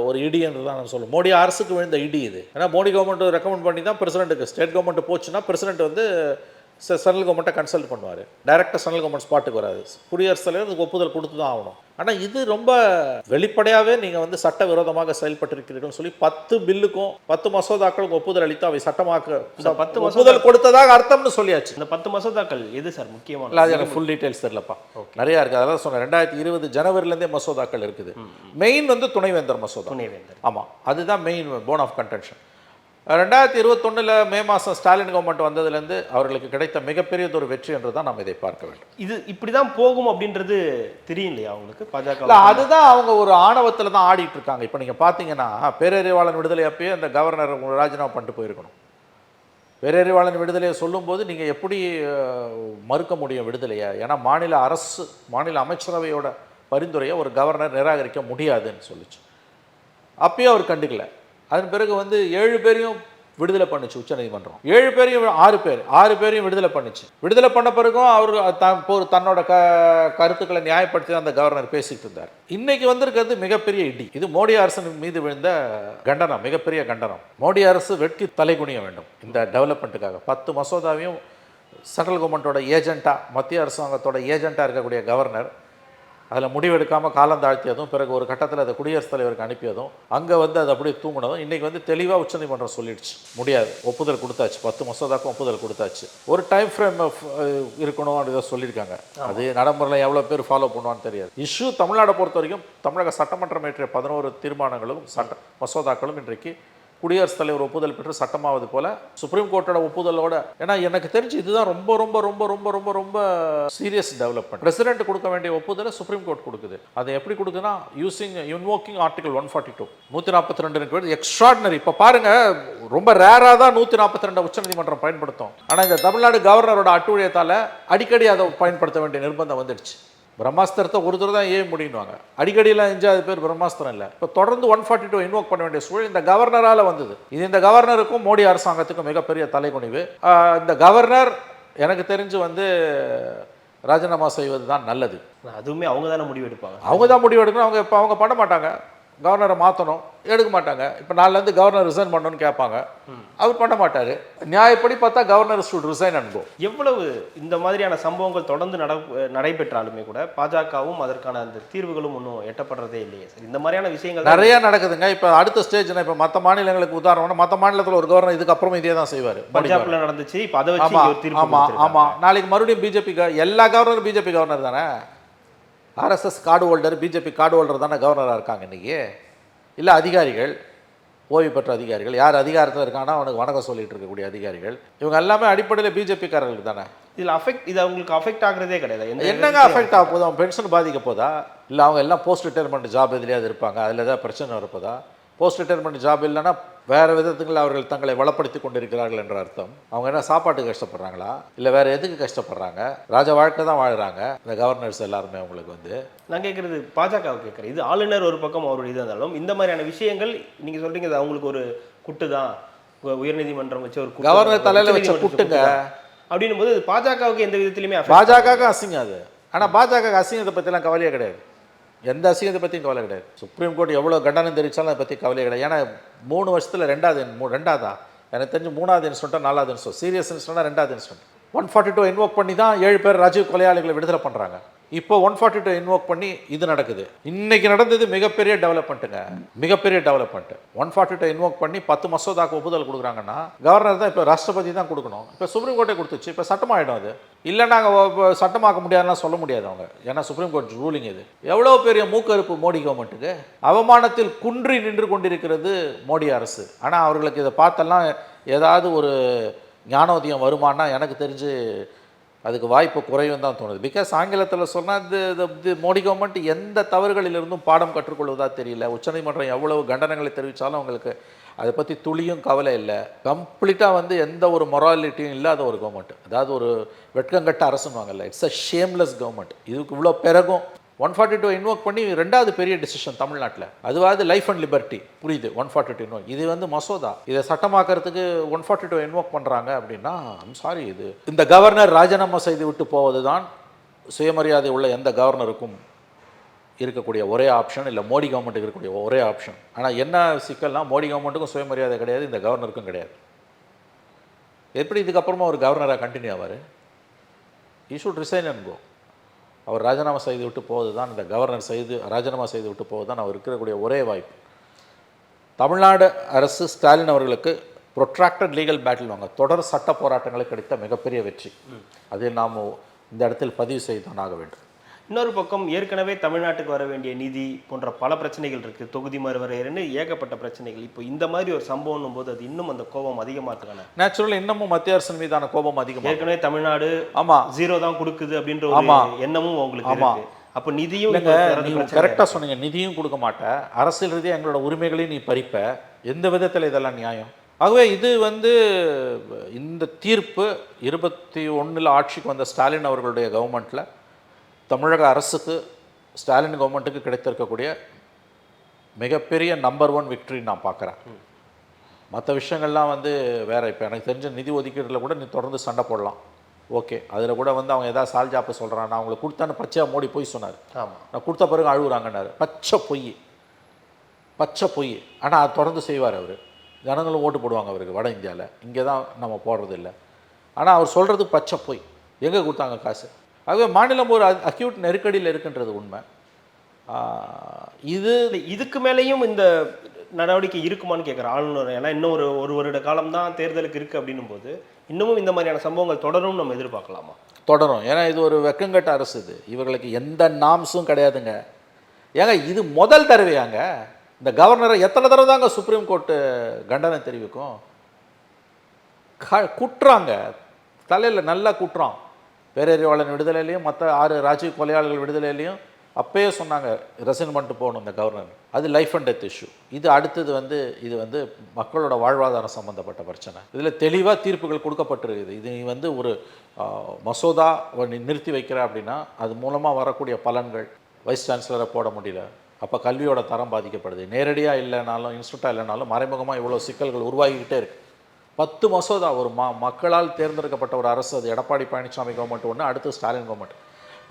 ஒரு இடி என்று தான் நான் சொல்லுவோம் மோடி அரசுக்கு விழுந்த இடி இது. ஏன்னா மோடி கவர்மெண்ட் ரெக்கமெண்ட் பண்ணி தான் பிரசிடென்ட்டுக்கு ஸ்டேட் கவர்மெண்ட் போச்சுன்னா பிரசிடென்ட் வந்து சென்ட்ரல் கவர்மெண்ட்டை கன்சல்ட் பண்ணுவார். டைரக்டாக சென்ட்ரல் கவர்மெண்ட் ஸ்பாட்டுக்கு வராது. குடியரசுத் தலைவர் ஒப்புதல் கொடுத்து தான் ஆகணும். ஆனால் இது ரொம்ப வெளிப்படையாகவே நீங்கள் வந்து சட்டவிரோதமாக செயல்பட்டிருக்கிறீர்கள்னு சொல்லி பத்து பில்லுக்கும் பத்து மசோதாக்களுக்கும் ஒப்புதல் அளித்து அவை சட்டமாக்க பத்து ஒப்புதல் கொடுத்ததாக அர்த்தம்னு சொல்லியாச்சு. இந்த பத்து மசோதாக்கள் எது சார் முக்கியமான? இல்லை அது எனக்கு ஃபுல் டீட்டெயில்ஸ் தெரியலப்பா. நிறையா இருக்குது அதெல்லாம் சொன்னேன். ரெண்டாயிரத்தி இருபது ஜனவரிலேருந்தே மசோதாக்கள் இருக்குது. மெயின் வந்து துணைவேந்தர் மசோதா. துணைவேந்தர். ஆமாம் அதுதான் மெயின் போன் ஆஃப் கன்டென்ஷன் ரெண்டாயிரத்தி இருபத்தொன்னில் மே மாதம் ஸ்டாலின் கவர்மெண்ட் வந்ததுலேருந்து அவர்களுக்கு கிடைத்த மிகப்பெரியதொரு வெற்றி என்று தான் நாம் இதை பார்க்க வேண்டும். இது இப்படிதான் போகும் அப்படின்றது தெரியும் இல்லையா உங்களுக்கு? பாஜக இல்லை அதுதான் அவங்க ஒரு ஆணவத்தில் தான் ஆடிட்டு இருக்காங்க. இப்போ நீங்கள் பார்த்தீங்கன்னா பேரறிவாளன் விடுதலை அப்பயே அந்த கவர்னர் ராஜினாமா பண்ணிட்டு போயிருக்கணும். பேரறிவாளன் விடுதலையை சொல்லும்போது நீங்கள் எப்படி மறுக்க முடியும் விடுதலையை? ஏன்னா மாநில அரசு மாநில அமைச்சரவையோட பரிந்துரையை ஒரு கவர்னர் நிராகரிக்க முடியாதுன்னு சொல்லுச்சு. அப்பயும் அவர் கண்டுக்கல. அதன் பிறகு வந்து ஏழு பேரையும் விடுதலை பண்ணுச்சு உச்சநீதிமன்றம் ஏழு பேரையும் ஆறு பேர் ஆறு பேரையும் விடுதலை பண்ணுச்சு. விடுதலை பண்ண பிறகும் அவர் இப்போ ஒரு தன்னோட க கருத்துக்களை நியாயப்படுத்தி அந்த கவர்னர் பேசிட்டு இருந்தார். இன்னைக்கு வந்திருக்கிறது மிகப்பெரிய இடி. இது மோடி அரசின் மீது விழுந்த கண்டனம் மிகப்பெரிய கண்டனம். மோடி அரசு வெட்கி தலைகுனிய வேண்டும் இந்த டெவலப்மெண்ட்டுக்காக பத்து மசோதாவையும் சென்ட்ரல் கவர்மெண்ட்டோட ஏஜெண்ட்டாக மத்திய அரசாங்கத்தோட ஏஜெண்ட்டாக இருக்கக்கூடிய கவர்னர் அதில் முடிவெடுக்காமல் காலம் தாழ்த்தியதும் பிறகு ஒரு கட்டத்தில் அதை குடியரசுத் தலைவருக்கு அனுப்பியதும் அங்கே வந்து அது அப்படியே தூங்கினதும் இன்றைக்கி வந்து தெளிவாக உச்சநீதிமன்றம் சொல்லிடுச்சு. முடியாது. ஒப்புதல் கொடுத்தாச்சு. பத்து மசோதாக்கும் ஒப்புதல் கொடுத்தாச்சு. ஒரு டைம் ஃப்ரேம் இருக்கணும் அப்படிதான் சொல்லியிருக்காங்க. அது நடைமுறையில் எவ்வளோ பேர் ஃபாலோ பண்ணுவான்னு தெரியாது. இஷ்யூ தமிழ்நாடை பொறுத்த வரைக்கும் தமிழக சட்டமன்றம் ஏற்றிய பதினோரு தீர்மானங்களும் சட்ட மசோதாக்களும் இன்றைக்கு குடியரசுத் தலைவர் ஒப்புதல் பெற்று சட்டமாவது போல சுப்ரீம் கோர்ட்டோட ஒப்புதலோட ஏன்னா எனக்கு தெரிஞ்சு இதுதான் ரொம்ப ரொம்ப ரொம்ப ரொம்ப ரொம்ப ரொம்ப சீரியஸ் டெவலப்மெண்ட் பிரசிடென்ட் கொடுக்க வேண்டிய ஒப்புதலை சுப்ரீம் கோர்ட் கொடுக்குது. அதை எப்படி கொடுக்குதுன்னா using invoking article one forty two நூற்றி நாற்பத்தி ரெண்டு எக்ஸ்ட்ராடினரி இப்போ பாருங்க ரொம்ப ரேராக தான் நூற்றி நாற்பத்தி ரெண்டு உச்சநீதிமன்றம் பயன்படுத்தும். ஆனால் இந்த தமிழ்நாடு கவர்னரோட அட்டுழியத்தால் அடிக்கடி அதை பயன்படுத்த வேண்டிய நிர்பந்தம் வந்துடுச்சு. பிரம்மாஸ்திரத்தை ஒரு தடவை தான் ஏன் முடியுவாங்க அடிக்கடியெல்லாம் அஞ்சாவது பேர் பிரம்மாஸ்திரம் இல்லை. இப்போ தொடர்ந்து ஒன் ஃபார்ட்டி டூ இன்வோக் பண்ண வேண்டிய சூழல் இந்த கவர்னரால் வந்தது. இது இந்த கவர்னருக்கும் மோடி அரசாங்கத்துக்கும் மிகப்பெரிய தலைகுனிவு ஆஹ் இந்த கவர்னர் எனக்கு தெரிஞ்சு வந்து ராஜினாமா செய்வது தான் நல்லது. அதுவுமே அவங்க தானே முடிவு எடுப்பாங்க. அவங்க தான் முடிவு எடுக்கணும். அவங்க இப்போ அவங்க பண்ண மாட்டாங்க. கவர்னரை மாற்றணும் எடுக்க மாட்டாங்க. இப்போ நாலுலேருந்து கவர்னர் ரிசைன் பண்ணணும்னு கேட்பாங்க. அவர் பண்ண மாட்டார். நியாயப்படி பார்த்தா கவர்னர் ஸ்டுட் ரிசைன் கோ எவ்வளவு இந்த மாதிரியான சம்பவங்கள் தொடர்ந்து நட நடைபெற்றாலுமே கூட பாஜகவும் அதற்கான அந்த தீர்வுகளும் ஒன்றும் எட்டப்படுறதே இல்லையே சார். இந்த மாதிரியான விஷயங்கள் நிறைய நடக்குதுங்க. இப்போ அடுத்த ஸ்டேஜ்னா இப்போ மற்ற மாநிலங்களுக்கு உதாரணம்னா மற்ற மாநிலத்தில் ஒரு கவர்னர் இதுக்கப்புறம் இதே தான் செய்வார். பஞ்சாப்ல நடந்துச்சு. இப்போ அதை வச்சு ஆமா இங்க ஒரு தீர்ப்பு ஆமா கொடுத்திருக்காங்க. ஆமா. நாளைக்கு மறுபடியும் பிஜேபி எல்லா கவர்னரும் பிஜேபி கவர்னர் தானே? RSS card holder BJP card holder தானே கவர்னராக இருக்காங்க இன்னைக்கு? இல்லை அதிகாரிகள் ஓய்வு பெற்ற அதிகாரிகள் யார் அதிகாரத்தில் இருக்கானோ அவனுக்கு வணக்கம் சொல்லிட்டு இருக்கக்கூடிய அதிகாரிகள். இவங்க எல்லாமே அடிப்படையில் பிஜேபிக்காரர்கள் தானே? இதுல அஃபெக்ட் இது அவங்களுக்கு அஃபெக்ட் ஆகுறதே கிடையாது. என்னங்க அஃபெக்ட் ஆக போதும் அவன் பென்ஷன் பாதிக்க போதா? இல்லை அவங்க எல்லாம் போஸ்ட் ரிட்டையர்மெண்ட் ஜாப் எதுலையாவது இருப்பாங்க? அதில் ஏதாவது பிரச்சனை வரப்போதா? போஸ்ட் ரிட்டைர்மெண்ட் ஜாப் இல்லைன்னா வேறு விதத்துக்கு அவர்கள் தங்களை வளப்படுத்தி கொண்டிருக்கிறார்கள் என்ற அர்த்தம். அவங்க என்ன சாப்பாட்டுக்கு கஷ்டப்படுறாங்களா? இல்லை வேறு எதுக்கு கஷ்டப்படுறாங்க? ராஜ வாழ்க்கை தான் வாழ்கிறாங்க இந்த கவர்னர்ஸ் எல்லாருமே அவங்களுக்கு வந்து நான் கேட்குறது பாஜகவை கேட்குறேன் இது ஆளுநர் ஒரு பக்கம் அவருடைய இது இருந்தாலும் இந்த மாதிரியான விஷயங்கள் நீங்கள் சொல்றீங்க இது அவங்களுக்கு ஒரு குட்டு தான். உயர்நீதிமன்றம் வச்ச ஒரு கவர்னர் தலையில வச்ச குட்டுங்க. அப்படின்னும் போது பாஜகவுக்கு எந்த affect பாஜகவுக்கு அசிங்கம் அது. ஆனால் பாஜக அசிங்கத்தை பற்றிலாம் கவலையே கிடையாது. எந்த அசிங்கத்தை பற்றியும் கவலை கிடையாது. சுப்ரீம் கோர்ட் எவ்வளோ கண்டனம் தெரிவித்தாலும் அதை பற்றி கவலை கிடையாது. ஏன்னா மூணு வருஷத்தில் ரெண்டாவது மூ ரெண்டாவதா? எனக்கு தெரிஞ்சு மூணாவது இன்ஸ்டன்ட்டாக நாலாவது இன்ஸ்டன்ட் சீரியஸ் இன்ஸ்டன்ட்டாக ரெண்டாவது instant one forty two invoke பண்ணி தான் ஏழு பேர் ராஜீவ் கொலையாளிகளை விடுதலை பண்ணுறாங்க இப்போ ஒன் ஃபார்ட்டி டூ இன்வோக் பண்ணி இது நடக்குது. இன்னைக்கு நடந்தது மிகப்பெரிய டெவலப்மெண்ட்டுங்க மிகப்பெரிய development one forty two invoke பண்ணி பத்து மசோதாக்கு ஒப்புதல் கொடுக்குறாங்கன்னா கவர்னர் தான் இப்போ ராஷ்டிரபதி தான் கொடுக்கணும். இப்போ சுப்ரீம் கோர்ட்டே கொடுத்துச்சு இப்போ சட்டமாகிடும் அது. இல்லை நாங்கள் சட்டமாக்க முடியாதுலாம் சொல்ல முடியாது அவங்க. ஏன்னா சுப்ரீம் கோர்ட் ரூலிங் இது. எவ்வளோ பெரிய மூக்கறுப்பு மோடி கவர்மெண்ட்டுக்கு அவமானத்தில் குன்றி நின்று கொண்டிருக்கிறது மோடி அரசு. ஆனால் அவர்களுக்கு இதை பார்த்தெல்லாம் ஏதாவது ஒரு ஞானோதயம் வருமானா எனக்கு தெரிஞ்சு அதுக்கு வாய்ப்பு குறையும் தான் தோணுது. பிகாஸ் ஆங்கிலத்தில் சொன்னால் இது இது மோடி கவர்மெண்ட் எந்த தவறுகளிலிருந்தும் பாடம் கற்றுக்கொள்வதா தெரியல. உச்சநீதிமன்றம் எவ்வளவு கண்டனங்களை தெரிவித்தாலும் அவங்களுக்கு அதை பற்றி துளியும் கவலை இல்லை. கம்ப்ளீட்டாக வந்து எந்த ஒரு மொராலிட்டியும் இல்லாத ஒரு கவர்மெண்ட் அதாவது ஒரு வெட்கங்கட்ட அரசுன்னுவாங்கல்ல இட்ஸ் அ ஷேம்லெஸ் கவர்மெண்ட் இதுக்கு இவ்வளோ பிறகும் ஒன் ஃபார்ட்டி டூ இன்வோக் பண்ணி ரெண்டாவது பெரிய டிசிஷன் தமிழ்நாட்டில். அதுவாது லைஃப் அண்ட் லிபர்ட்டி புரியுது ஒன் ஃபார்ட்டி டூ இன்வோக் இது வந்து மசோதா. இதை சட்டமாக்கிறதுக்கு ஒன் ஃபார்ட்டி டூ இன்வோக் பண்ணுறாங்க அப்படின்னா ஐம் சாரி இது இந்த கவர்னர் ராஜினாமா செய்து விட்டு போவது தான் சுயமரியாதை உள்ள எந்த கவர்னருக்கும் இருக்கக்கூடிய ஒரே ஆப்ஷன் இல்லை மோடி கவர்மெண்ட்டுக்கு இருக்கக்கூடிய ஒரே ஆப்ஷன் ஆனால் என்ன சிக்கல்னால் மோடி கவர்மெண்ட்டுக்கும் சுயமரியாதை கிடையாது இந்த கவர்னருக்கும் கிடையாது. எப்படி இதுக்கப்புறமா ஒரு கவர்னராக கண்டினியூ ஆவார்? He should resign and go அவர் ராஜினாமா செய்து விட்டு போவது தான் இந்த கவர்னர் செய்து ராஜினாமா செய்து விட்டு போவது தான் அவர் இருக்கக்கூடிய ஒரே வாய்ப்பு. தமிழ்நாடு அரசு ஸ்டாலின் அவர்களுக்கு ப்ரொட்ராக்டட் லீகல் பேட்டில் வாங்க தொடர் சட்ட போராட்டங்களுக்கு கிடைத்த மிகப்பெரிய வெற்றி. அதை நாம் இந்த இடத்தில் பதிவு செய்துதான் ஆக வேண்டும். இன்னொரு பக்கம் ஏற்கனவே தமிழ்நாட்டுக்கு வர வேண்டிய நிதி போன்ற பல பிரச்சனைகள் இருக்கு. தொகுதி மறுவரையர்னு ஏகப்பட்ட பிரச்சனைகள். இப்போ இந்த மாதிரி ஒரு சம்பவம் போது அது இன்னும் அந்த கோபம் அதிகமாத்துக்கான நேச்சுரலி இன்னமும் மத்திய அரசின் மீதான கோபம் அதிகமாக ஏற்கனவே தமிழ்நாடு ஆமாம் ஜீரோ தான் கொடுக்குது அப்படின்ற. ஒரு எண்ணமும் உங்களுக்கு ஆமா. இருக்கு. அப்போ நிதியும் இல்லைங்க இப்போ தரது நீ பிரச்சனை கரெக்டாக சொன்னீங்க. நிதியும் கொடுக்க மாட்ட. அரசியல் ரீதியாக எங்களோட உரிமைகளையும் நீ பறிப்ப. எந்த விதத்தில் இதெல்லாம் நியாயம்? ஆகவே இது வந்து இந்த தீர்ப்பு இருபத்தி ஒண்ணுல ஆட்சிக்கு வந்த ஸ்டாலின் அவர்களுடைய கவர்மெண்ட்டில் தமிழக அரசுக்கு ஸ்டாலின் கவர்மெண்ட்டுக்கு கிடைத்திருக்கக்கூடிய மிகப்பெரிய நம்பர் ஒன் விக்டரி நான் பார்க்குறேன். மற்ற விஷயங்கள்லாம் வந்து வேற இப்போ எனக்கு தெரிஞ்ச நிதி ஒதுக்கீட்டில் கூட நீ தொடர்ந்து சண்டை போடலாம். ஓகே அதில் கூட வந்து அவங்க ஏதாவது சால்ஜாப்பு சொல்கிறான் நான் அவங்களுக்கு கொடுத்தான்னு பச்சையாக மோடி போய் சொன்னார். ஆமா. நான் கொடுத்த பிறகு அழுகுறாங்கன்னாரு. பச்சை பொய். பச்சை பொய். ஆனால் அது தொடர்ந்து செய்வார் அவர். ஜனங்களும் ஓட்டு போடுவாங்க அவருக்கு வட இந்தியாவில் இங்கே தான் நம்ம போடுறது இல்லை ஆனால் அவர் சொல்கிறது பச்சை பொய். எங்கே கொடுத்தாங்க காசு? ஆகவே மாநிலம் ஒரு அக்யூட் நெருக்கடியில் இருக்குன்றது உண்மை. இது இதுக்கு மேலேயும் இந்த நடவடிக்கை இருக்குமான்னு கேட்குறேன் ஆளுநர். ஏன்னா இன்னும் ஒரு ஒரு வருட காலம் தான் தேர்தலுக்கு இருக்கு அப்படின்னும் போது இன்னமும் இந்த மாதிரியான சம்பவங்கள் தொடரும் நம்ம எதிர்பார்க்கலாமா? தொடரும். ஏன்னா இது ஒரு வெக்கங்கட்ட அரசு இது. இவர்களுக்கு எந்த நாம்ஸும் கிடையாதுங்க. ஏங்க இது முதல் தடவையாங்க. இந்த கவர்னரை எத்தனை தடவை தாங்க சுப்ரீம் கோர்ட்டு கண்டனம் தெரிவிக்கும்? க குட்டுறாங்க தலையில் நல்லா குட்டுறான் பேரறிவாளன் விடுதலையிலையும் மற்ற ஆறு ராஜீவ் கொலையாளர்கள் விடுதலையிலையும் அப்பயே சொன்னாங்க ரெசைன் பண்ணிட்டு போகணும் இந்த கவர்னர் அது லைஃப் அண்ட் டெத் இஷ்யூ இது அடுத்தது வந்து இது வந்து மக்களோட வாழ்வாதாரம் சம்மந்தப்பட்ட பிரச்சனை. இதில் தெளிவாக தீர்ப்புகள் கொடுக்கப்பட்டிருக்குது. இது நீ வந்து ஒரு மசோதா நிறுத்தி வைக்கிற அப்படின்னா அது மூலமாக வரக்கூடிய பலன்கள் வைஸ் சான்சலரை போட முடியல. அப்போ கல்வியோட தரம் பாதிக்கப்படுது. நேரடியாக இல்லைனாலும் இன்ஸ்டியூட்டாக இல்லைனாலும் மறைமுகமாக இவ்வளோ சிக்கல்கள் உருவாகிக்கிட்டே இருக்குது பத்து மசோதா ஒரு ம மக்களால் தேர்ந்தெடுக்கப்பட்ட ஒரு அரசு அது எடப்பாடி பழனிசாமி கவர்மெண்ட் ஒன்று அடுத்து ஸ்டாலின் கவர்மெண்ட்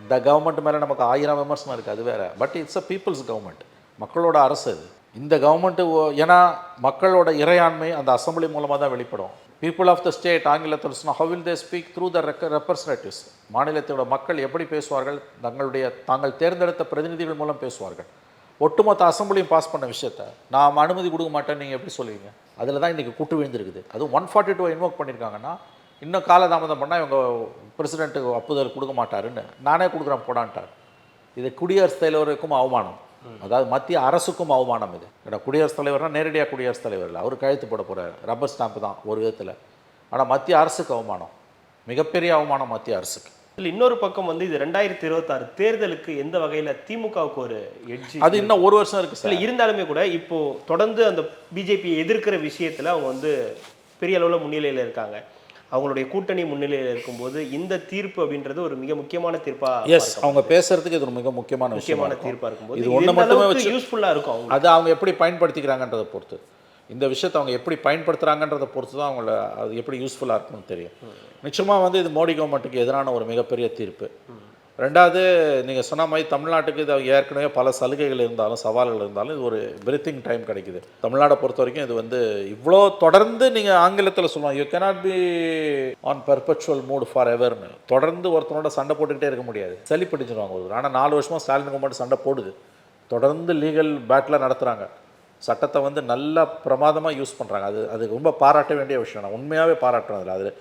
இந்த கவர்மெண்ட் மேலே நமக்கு ஆயிரம் விமர்சனம் இருக்குது அது வேறு. But it's a people's government மக்களோட அரசு. அது இந்த கவர்மெண்ட்டு ஏன்னா மக்களோட இறையாண்மை அந்த அசம்பிளி மூலமாக தான் வெளிப்படும். பீப்புள் ஆஃப் த ஸ்டேட் ஆங்கிலத்தில் சொன்னால் how will they speak through the ரெக்க ரெப்ரஸன்டேட்டிவ்ஸ் மாநிலத்தோட மக்கள் எப்படி பேசுவார்கள்? தங்களுடைய தாங்கள் தேர்ந்தெடுத்த பிரதிநிதிகள் மூலம் பேசுவார்கள். ஒட்டுமொத்த அசம்பிளியும் பாஸ் பண்ண விஷயத்த. நாம் அனுமதி கொடுக்க மாட்டேன்னு நீங்கள் எப்படி சொல்லுவீங்க? அதில் தான் இன்றைக்கி கூட்டு விழுந்திருக்குது. அதுவும் ஒன் ஃபார்ட்டி டூ இன்வோக் பண்ணியிருக்காங்கன்னா இன்னும் காலதாமதம் பண்ணால் இவங்க பிரசிடென்ட்டுக்கு ஒப்புதல் கொடுக்க மாட்டாருன்னு நானே கொடுக்குறேன் போடான்ட்டார். இது குடியரசுத் தலைவருக்கும் அவமானம். அதாவது மத்திய அரசுக்கும் அவமானம் இது. ஏன்னா குடியரசுத் தலைவர்னால் நேரடியாக குடியரசுத் தலைவர் இல்லை. அவர் கழுத்து போட போகிறார் ரப்பர் ஸ்டாம்ப் தான் ஒரு விதத்தில். ஆனால் மத்திய அரசுக்கு அவமானம். மிகப்பெரிய அவமானம் மத்திய அரசுக்கு. இன்னொரு பக்கம் வந்து இது ரெண்டாயிரத்தி இருபத்தாறு தேர்தலுக்கு எந்த வகையில திமுகவுக்கு ஒரு எட்ஜ் அது இன்னும் ஒரு வருஷம் இருக்குது சார். இல்ல இருந்தாலுமே கூட இப்போ தொடர்ந்து அந்த பிஜேபி எதிர்க்கிற விஷயத்துல அவங்க வந்து பெரிய அளவுல முன்னிலையில இருக்காங்க. அவங்களுடைய கூட்டணி முன்னிலையில இருக்கும்போது இந்த தீர்ப்பு அப்படின்றது ஒரு மிக முக்கியமான தீர்ப்பா எஸ் அவங்க பேசுறதுக்கு இது ஒரு மிக முக்கியமான முக்கியமான தீர்ப்பா இருக்கும்போது இது எந்த மட்டுமே அளவுக்கு யூஸ்ஃபுல்லா இருக்கும் அது அவங்க எப்படி பயன்படுத்திக்கிறாங்கன்றதை பொறுத்து. இந்த விஷயத்தை அவங்க எப்படி பயன்படுத்துகிறாங்கன்றத பொறுத்து தான் அவங்கள அது எப்படி யூஸ்ஃபுல்லாக இருக்கும்னு தெரியும். நிச்சயமாக வந்து இது மோடி கவர்மெண்ட்டுக்கு எதிரான ஒரு மிகப்பெரிய தீர்ப்பு. ரெண்டாவது நீங்கள் சொன்ன மாதிரி தமிழ்நாட்டுக்கு இது ஏற்கனவே பல சலுகைகள் இருந்தாலும் சவால்கள் இருந்தாலும் இது ஒரு பிரீத்திங் டைம் கிடைக்குது. தமிழ்நாடை பொறுத்த வரைக்கும் இது வந்து இவ்வளோ தொடர்ந்து நீங்கள் ஆங்கிலத்தில் சொல்லலாம். You cannot be on perpetual mood for எவர்னு தொடர்ந்து ஒருத்தனோட சண்டை போட்டுக்கிட்டே இருக்க முடியாது. சளி பிடிச்சிருவாங்க ஒரு ஆனால் நாலு வருஷமாக ஸ்டாலின் கவர்மெண்ட் சண்டை போடுது. தொடர்ந்து லீகல் பேட்டில் நடத்துகிறாங்க சட்டத்தை வந்து நல்லா பிரமாதமாக யூஸ் பண்ணுறாங்க அது அது ரொம்ப பாராட்ட வேண்டிய விஷயம். நான் உண்மையாகவே பாராட்டுறேன் அதில். அது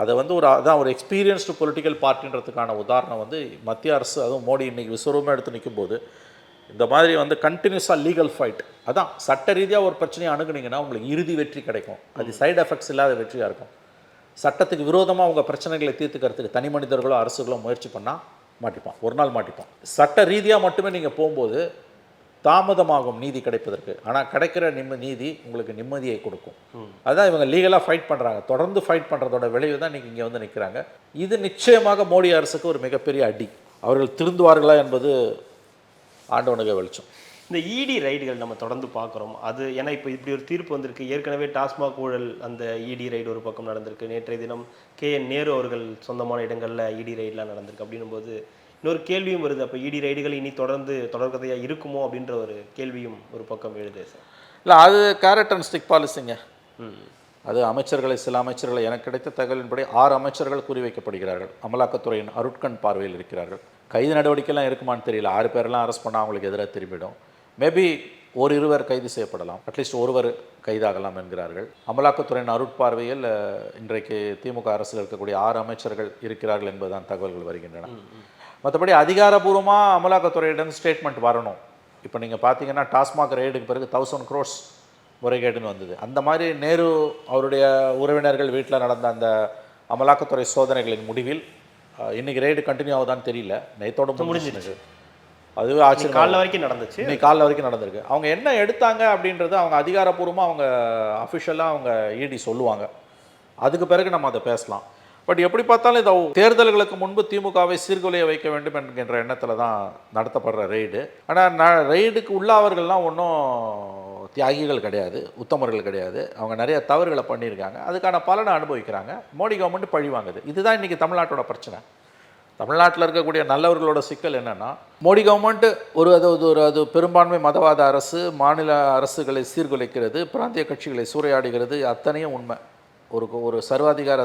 அதை வந்து ஒரு அதான் ஒரு எக்ஸ்பீரியன்ஸ்டு பொலிட்டிக்கல் பார்ட்டின்றதுக்கான உதாரணம் வந்து மத்திய அரசு அதுவும் மோடி இன்னைக்கு விஸ்வரூபமாக எடுத்து நிற்கும்போது இந்த மாதிரி வந்து கண்டினியூஸாக லீகல் ஃபைட் அதான் சட்ட ரீதியாக ஒரு பிரச்சனையை அணுகுனீங்கன்னா உங்களுக்கு இறுதி வெற்றி கிடைக்கும். அது சைடு எஃபெக்ட்ஸ் இல்லாத வெற்றியாக இருக்கும். சட்டத்துக்கு விரோதமாக அவங்க பிரச்சனைகளை தீர்த்துக்கிறதுக்கு தனி மனிதர்களோ அரசுகளோ முயற்சி பண்ணால் மாட்டிப்பான். ஒரு நாள் மாட்டிப்பான். சட்ட ரீதியாக மட்டுமே நீங்கள் போகும்போது தாமதமாகும் நீதி கிடைப்பதற்கு. ஆனால் கிடைக்கிற நிம்ம நீதி உங்களுக்கு நிம்மதியை கொடுக்கும். அதான் இவங்க லீகலாக ஃபைட் பண்ணுறாங்க தொடர்ந்து ஃபைட் பண்ணுறதோட விளைவு தான் இன்றைக்கி இங்கே வந்து நிற்கிறாங்க இது நிச்சயமாக மோடி அரசுக்கு ஒரு மிகப்பெரிய அடி. அவர்கள் திருந்துவார்களா என்பது ஆண்டவனுக்கு வெளிச்சம். இந்த இடி ரைடுகள் நம்ம தொடர்ந்து பார்க்குறோம். அது ஏன்னா இப்போ இப்படி ஒரு தீர்ப்பு வந்திருக்கு. ஏற்கனவே டாஸ்மாக் ஊழல் அந்த இடி ரைடு ஒரு பக்கம் நடந்திருக்கு. நேற்றைய தினம் கே என் நேரு அவர்கள் சொந்தமான இடங்களில் இடி ரைடுலாம் நடந்திருக்கு. அப்படின்னும் போது இன்னொரு கேள்வியும் வருது. அப்போ இடி ரைடுகள் இனி தொடர்ந்து தொடர்கதையாக இருக்குமோ அப்படின்ற ஒரு கேள்வியும் ஒரு பக்கம் எழுது சார். இல்லை அது கேரட் அண்ட் ஸ்டிக் பாலிசிங்க அது அமைச்சர்களை சில அமைச்சர்களை எனக்கு கிடைத்த தகவலின்படி ஆறு அமைச்சர்கள் குறிவைக்கப்படுகிறார்கள். அமலாக்கத்துறையின் அருட்கண் பார்வையில் இருக்கிறார்கள். கைது நடவடிக்கைலாம் இருக்குமான்னு தெரியல. ஆறு பேரெல்லாம் அரெஸ்ட் பண்ணால் அவங்களுக்கு எதிராக திரும்பிடும். மேபி ஒரு இருவர் கைது செய்யப்படலாம். அட்லீஸ்ட் ஒருவர் கைதாகலாம் என்கிறார்கள். அமலாக்கத்துறையின் அருட்பார்வையில் இன்றைக்கு திமுக அரசில் இருக்கக்கூடிய ஆறு அமைச்சர்கள் இருக்கிறார்கள் என்பதுதான் தகவல்கள் வருகின்றன. மற்றபடி அதிகாரபூர்வமாக அமலாக்கத்துறையிடம் ஸ்டேட்மெண்ட் வரணும். இப்போ நீங்கள் பார்த்தீங்கன்னா டாஸ்மாக் ரெய்டுக்கு பிறகு தௌசண்ட் க்ரோர்ஸ் முறைகேடுன்னு வந்தது. அந்த மாதிரி நேரு அவருடைய உறவினர்கள் வீட்டில் நடந்த அந்த அமலாக்கத்துறை சோதனைகளின் முடிவில் இன்னைக்கு ரெய்டு கண்டினியூ ஆகுதான்னு தெரியல. நேத்தோட முடிஞ்சிருச்சு அதுவே ஆச்சரியம் காலைல வரைக்கும் நடந்துச்சு. இன்னைக்கு காலைல வரைக்கும் நடந்திருக்கு. அவங்க என்ன எடுத்தாங்க அப்படின்றது அவங்க அதிகாரப்பூர்வமாக அவங்க அஃபிஷியலாக அவங்க இடி சொல்லுவாங்க. அதுக்கு பிறகு நம்ம அதை பேசலாம். பட் எப்படி பார்த்தாலும் இந்த தேர்தல்களுக்கு முன்பு திமுகவை சீர்குலைய வைக்க வேண்டும் என்கின்ற எண்ணத்தில் தான் நடத்தப்படுற ரெய்டு ஆனால் நான் ரெய்டுக்கு உள்ளாவர்கள்லாம் ஒன்றும் தியாகிகள் கிடையாது உத்தமர்கள் கிடையாது. அவங்க நிறைய தவறுகளை பண்ணியிருக்காங்க. அதுக்கான பலனை அனுபவிக்கிறாங்க. மோடி கவர்மெண்ட் பழி வாங்குது. இதுதான் இன்றைக்கி தமிழ்நாட்டோட பிரச்சனை. தமிழ்நாட்டில் இருக்கக்கூடிய நல்லவர்களோட சிக்கல் என்னென்னா மோடி கவர்மெண்ட் ஒரு அது அது ஒரு அது பெரும்பான்மை மதவாத அரசு மாநில அரசுகளை சீர்குலைக்கிறது பிராந்திய கட்சிகளை சூறையாடுகிறது அத்தனையும் உண்மை. ஒரு ஒரு சர்வாதிகார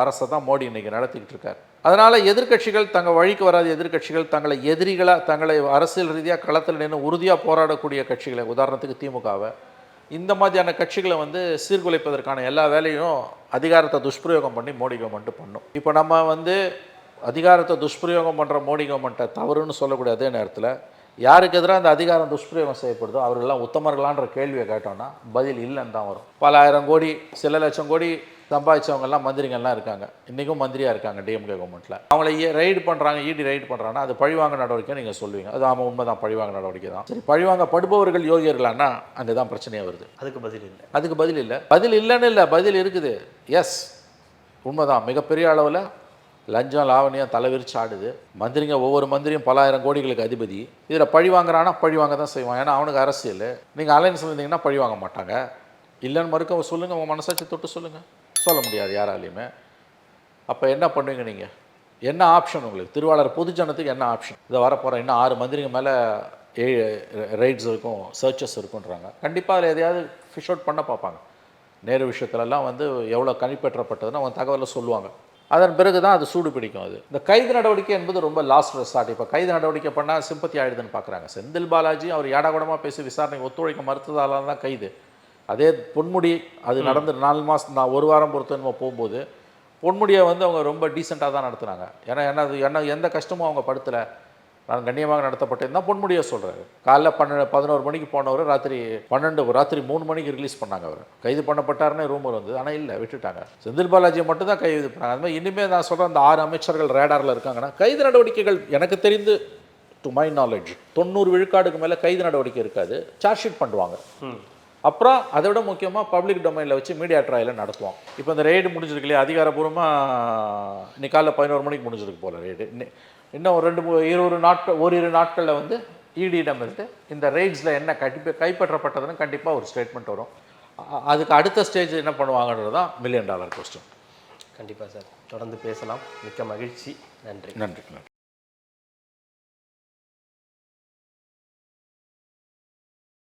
அரசை தான் மோடி இன்னைக்கு நடத்திக்கிட்டு இருக்கார். அதனால் எதிர்க்கட்சிகள் தங்கள் வழிக்கு வராத எதிர்க்கட்சிகள் தங்களை எதிரிகளாக தங்களை அரசியல் ரீதியாக களத்தில் நின்று உறுதியாக போராடக்கூடிய கட்சிகளை உதாரணத்துக்கு திமுகவை இந்த மாதிரியான கட்சிகளை வந்து சீர்குலைப்பதற்கான எல்லா வேலையும் அதிகாரத்தை துஷ்பிரயோகம் பண்ணி மோடி கவர்மெண்ட் பண்ணும். இப்போ நம்ம வந்து அதிகாரத்தை துஷ்பிரயோகம் பண்ணுற மோடி கவர்மெண்ட்டை தவறுன்னு சொல்லக்கூடிய அதே நேரத்தில் யாருக்கு எதிராக அந்த அதிகாரம் துஷ்பிரயோகம் செய்யப்படுதோ அவர்கள்லாம் உத்தமர்களான்ற கேள்வியை கேட்டோம்னா பதில் இல்லைன்னு தான் வரும். பல ஆயிரம் கோடி சில லட்சம் கோடி சம்பாதிச்சவங்கெல்லாம் மந்திரிங்கள்லாம் இருக்காங்க. இன்றைக்கும் மந்திரியாக இருக்காங்க டிஎம்கே கவர்மெண்ட்டில் அவங்கள ரைடு பண்ணுறாங்க இடி ரைடு பண்ணுறாங்கன்னா அது பழிவாங்க நடவடிக்கை நீங்கள் சொல்லுவீங்க. அது ஆமாம் உண்மை தான் பழிவாங்க நடவடிக்கை தான். சரி பழிவாங்க படுபவர்கள் யோகியர்களானா அங்கே தான் பிரச்சனையாக வருது. அதுக்கு பதில் இல்லை. அதுக்கு பதில் இல்லை. பதில் இல்லைன்னு இல்லை பதில் இருக்குது. எஸ் உண்மைதான். மிகப்பெரிய அளவில் லஞ்சம் லாவணியம் தலைவிரிச்சு ஆடுது. மந்திரிங்க ஒவ்வொரு மந்திரியும் பலாயிரம் கோடிகளுக்கு அதிபதி. இதில் பழி வாங்குறானா பழி வாங்க தான் செய்வான். ஏன்னா அவனுக்கு அரசியல். நீங்கள் அலைன்ஸ் இருந்தீங்கன்னா பழி வாங்க மாட்டாங்க. இல்லைன்னு மறுக்க சொல்லுங்கள் உங்கள் மனசாட்சி தொட்டு சொல்லுங்கள் சொல்ல முடியாது யாராலையுமே. அப்போ என்ன பண்ணுவீங்க நீங்கள் என்ன ஆப்ஷன் உங்களுக்கு? திருவாளர் பொதுஜனத்துக்கு என்ன ஆப்ஷன்? இதை வரப்போகிற இன்னும் ஆறு மந்திரிங்க மேலே ஏ ரைட்ஸ் இருக்கும் சர்ச்சஸ் இருக்குன்றாங்க. கண்டிப்பாக அதில் எதையாவது ஃபிஷ் அவுட் பண்ண பார்ப்பாங்க. நேரு விஷயத்துலலாம் வந்து எவ்வளோ கணிப்பற்றப்பட்டதுன்னு அவங்க தகவலை சொல்லுவாங்க. அதன் பிறகு தான் அது சூடு பிடிக்கும் அது. இந்த கைது நடவடிக்கை என்பது ரொம்ப லாஸ்ட் ரெசார்ட் இப்போ கைது நடவடிக்கை பண்ணால் சிம்பத்தி ஆயிடுதுன்னு பார்க்குறாங்க செந்தில் பாலாஜி அவர் ஏடாகூடமாக பேசி விசாரணைக்கு ஒத்துழைக்க மறுத்ததால தான் கைது. அதே பொன்முடி அது நடந்து நாலு மாதம் நான் ஒரு வாரம் பொறுத்து நம்ம போகும்போது பொன்முடியை வந்து அவங்க ரொம்ப டீசெண்டாக தான் நடத்துனாங்க. ஏன்னா என்ன அது என்ன எந்த கஷ்டமும் அவங்க படுத்தலை. நான் கண்ணியமாக நடத்தப்பட்டேன் தான் பொன்முடியை சொல்கிறாரு காலைல பன்னெண்டு பதினோரு மணிக்கு போனவர் ராத்திரி பன்னெண்டு ராத்திரி மூணு மணிக்கு ரிலீஸ் பண்ணாங்க அவர். கைது பண்ணப்பட்டாருன்னே ரூமர் வந்தது ஆனால் இல்லை விட்டுட்டாங்க. செந்தில் பாலாஜியை மட்டும் தான் கைது பண்ணாங்க. அது மாதிரி இனிமேல் நான் சொல்கிறேன் அந்த ஆறு அமைச்சர்கள் ரேடாரில் இருக்காங்கன்னா கைது நடவடிக்கைகள் எனக்கு தெரிந்து டு மை நாலேஜ் தொண்ணூறு விழுக்காடுக்கு மேலே கைது நடவடிக்கை இருக்காது. சார்ஜ் ஷீட் பண்ணுவாங்க. அப்புறம் அதை விட முக்கியமாக பப்ளிக் டொமைனில் வச்சு மீடியா ட்ரையலை நடத்துவோம். இப்போ இந்த ரெய்டு முடிஞ்சிருக்கு இல்லையா? அதிகாரப்பூர்வமாக இன்னைக்கு காலைல பதினோரு மணிக்கு முடிஞ்சிருக்கு போல் ரெய்டு இன்னும் ஒரு ரெண்டு இருபது நாட்கள் ஓரிரு நாட்களில் வந்து இடியிடம் இருந்து இந்த ரெய்ட்ஸில் என்ன கட்டி கைப்பற்றப்பட்டதுன்னு கண்டிப்பாக ஒரு ஸ்டேட்மெண்ட் வரும். அதுக்கு அடுத்த ஸ்டேஜ் என்ன பண்ணுவாங்கன்றது தான் மில்லியன் டாலர் கொஸ்டின் கண்டிப்பாக சார். தொடர்ந்து பேசலாம். மிக்க மகிழ்ச்சி. நன்றி. நன்றி நன்றி.